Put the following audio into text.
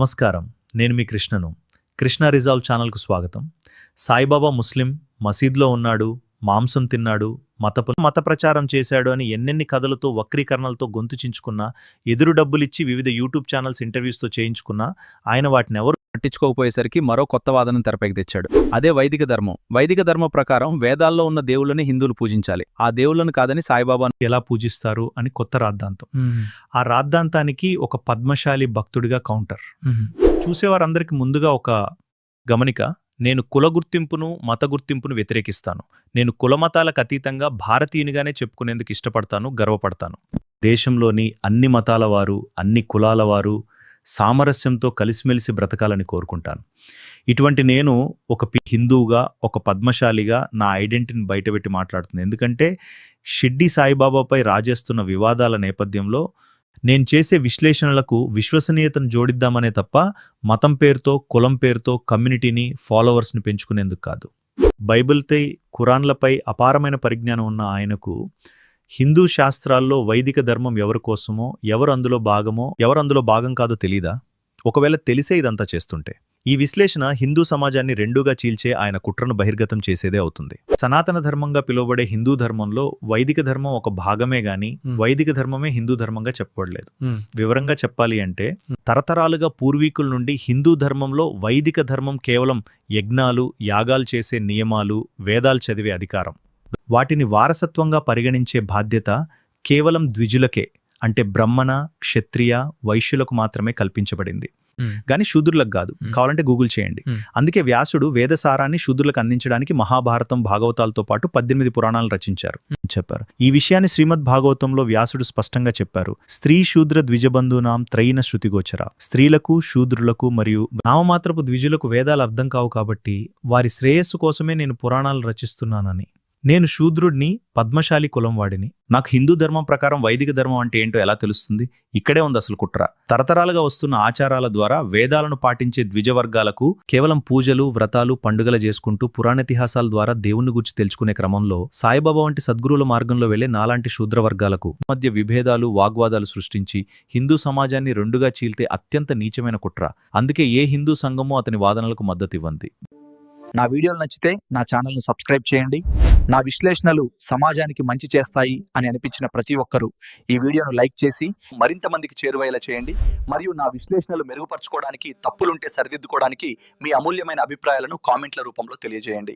నమస్కారం. నేను మీ కృష్ణను. కృష్ణ రిజాల్వ్ ఛానల్కు స్వాగతం. సాయిబాబా ముస్లిం మసీద్లో ఉన్నాడు మాంసం తిన్నాడు మత మత ప్రచారం చేశాడు అని ఎన్నెన్ని కథలతో వక్రీకరణలతో గొంతు చించుకున్నా ఎదురు డబ్బులిచ్చి వివిధ యూట్యూబ్ ఛానల్స్ ఇంటర్వ్యూస్తో చేయించుకున్నా ఆయన వాటిని ఎవరు పట్టించుకోకపోయేసరికి మరో కొత్త వాదనను తెరపైకి తెచ్చాడు. అదే వైదిక ధర్మం. వైదిక ధర్మ ప్రకారం వేదాల్లో ఉన్న దేవుళ్ళని హిందువులు పూజించాలి. ఆ దేవుళ్ళను కాదని సాయిబాబా ఎలా పూజిస్తారు అని కొత్త రాద్ధాంతం. ఆ రాద్ధాంతానికి ఒక పద్మశాలి భక్తుడిగా కౌంటర్. చూసేవారందరికీ ముందుగా ఒక గమనిక నేను కుల గుర్తింపును మత గుర్తింపును వ్యతిరేకిస్తాను. నేను కులమతాలకు అతీతంగా భారతీయునిగానే చెప్పుకునేందుకు ఇష్టపడతాను గర్వపడతాను. దేశంలోని అన్ని మతాల వారు అన్ని కులాల వారు సామరస్యంతో కలిసిమెలిసి బ్రతకాలని కోరుకుంటాను. ఇటువంటి నేను ఒక హిందువుగా ఒక పద్మశాలిగా నా ఐడెంటిటీని బయటపెట్టి మాట్లాడుతుంది ఎందుకంటే షిడ్డి సాయిబాబాపై రాజేస్తున్న వివాదాల నేపథ్యంలో నేను చేసే విశ్లేషణలకు విశ్వసనీయతను జోడిద్దామనే తప్ప మతం పేరుతో కులం పేరుతో కమ్యూనిటీని ఫాలోవర్స్ని పెంచుకునేందుకు కాదు. బైబిల్పై ఖురాన్లపై అపారమైన పరిజ్ఞానం ఉన్న ఆయనకు హిందూ శాస్త్రాల్లో వైదిక ధర్మం ఎవరి కోసమో ఎవరు అందులో భాగమో ఎవరు అందులో భాగం కాదో తెలీదా? ఒకవేళ తెలిసే ఇదంతా చేస్తుంటే. ఈ విశ్లేషణ హిందూ సమాజాన్ని రెండుగా చీల్చే ఆయన కుట్రను బహిర్గతం చేసేదే అవుతుంది. సనాతన ధర్మంగా పిలువబడే హిందూ ధర్మంలో వైదిక ధర్మం ఒక భాగమే గాని. వైదిక ధర్మమే హిందూ ధర్మంగా చెప్పబడలేదు. వివరంగా చెప్పాలి అంటే తరతరాలుగా పూర్వీకుల నుండి హిందూ ధర్మంలో వైదిక ధర్మం కేవలం యజ్ఞాలు యాగాలు చేసే నియమాలు వేదాలు చదివే అధికారం. వాటిని వారసత్వంగా పరిగణించే బాధ్యత కేవలం ద్విజులకే అంటే బ్రహ్మణ క్షత్రియ వైశ్యులకు మాత్రమే కల్పించబడింది. కానీ శూద్రులకు కాదు. కావాలంటే గూగుల్ చేయండి. అందుకే వ్యాసుడు వేదసారాన్ని శూద్రులకు అందించడానికి మహాభారతం భాగవతాలతో పాటు పద్దెనిమిది పురాణాలు రచించారు. చెప్పారు. ఈ విషయాన్ని శ్రీమద్ భాగవతంలో వ్యాసుడు స్పష్టంగా చెప్పారు. స్త్రీ శూద్ర ద్విజబంధునాం త్రయిన శృతిగోచర. స్త్రీలకు శూద్రులకు మరియు నామమాత్రపు ద్విజులకు వేదాలు అర్థం కావు కాబట్టి వారి శ్రేయస్సు కోసమే నేను పురాణాలు రచిస్తున్నానని. నేను శూద్రుడిని పద్మశాలి కులం వాడిని. నాకు హిందూ ధర్మం ప్రకారం వైదిక ధర్మం అంటే ఏంటో ఎలా తెలుస్తుంది? ఇక్కడే ఉంది అసలు కుట్ర. తరతరాలుగా వస్తున్న ఆచారాల ద్వారా వేదాలను పాటించే ద్విజవర్గాలకు కేవలం పూజలు వ్రతాలు పండుగలు చేసుకుంటూ పురాణితిహాసాల ద్వారా దేవుని గురించి తెలుసుకునే క్రమంలో సాయిబాబా వంటి సద్గురువుల మార్గంలో వెళ్ళే నాలాంటి శూద్ర వర్గాలకు మధ్య విభేదాలు వాగ్వాదాలు సృష్టించి హిందూ సమాజాన్ని రెండుగా చీల్తే అత్యంత నీచమైన కుట్ర. అందుకే ఏ హిందూ సంఘమో అతని వాదనలకు మద్దతు ఇవ్వంది నా వీడియోలు నచ్చితే నా ఛానల్ను సబ్స్క్రైబ్ చేయండి. నా విశ్లేషణలు సమాజానికి మంచి చేస్తాయి అని అనిపించిన ప్రతి ఒక్కరూ ఈ వీడియోను లైక్ చేసి మరింత మందికి చేరువయ్యేలా చేయండి. మరియు నా విశ్లేషణలు మెరుగుపరచుకోవడానికి తప్పులుంటే సరిదిద్దుకోవడానికి మీ అమూల్యమైన అభిప్రాయాలను కామెంట్ల రూపంలో తెలియజేయండి.